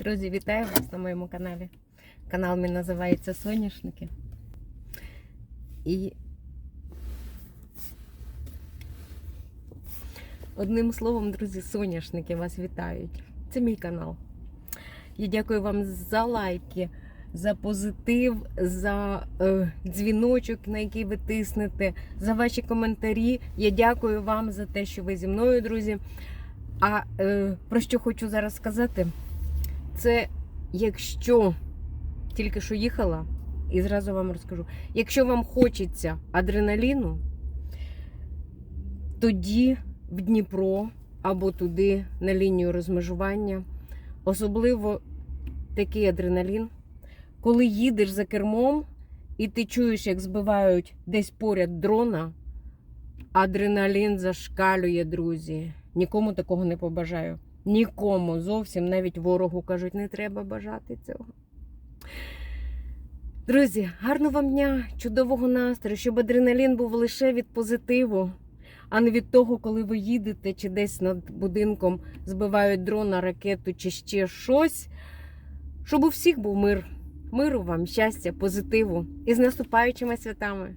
Друзі, вітаю вас на моєму каналі. Канал мій називається Соняшники. І одним словом, друзі, соняшники вас вітають. Це мій канал. Я дякую вам за лайки, за позитив, за е, дзвіночок, на який ви тиснете, за ваші коментарі. Я дякую вам за те, що ви зі мною, друзі. А е, про що хочу зараз сказати, це якщо тільки що їхала, і зразу вам розкажу, якщо вам хочеться адреналіну, тоді в Дніпро або туди на лінію розмежування, особливо такий адреналін, коли їдеш за кермом і ти чуєш, як збивають десь поряд дрона, адреналін зашкалює, друзі. Нікому такого не побажаю. Нікому зовсім, навіть ворогу кажуть, не треба бажати цього. Друзі, гарного вам дня, чудового настрою, щоб адреналін був лише від позитиву, а не від того, коли ви їдете чи десь над будинком збивають дрона, ракету чи ще щось. Щоб у всіх був мир. Миру вам, щастя, позитиву і з наступаючими святами.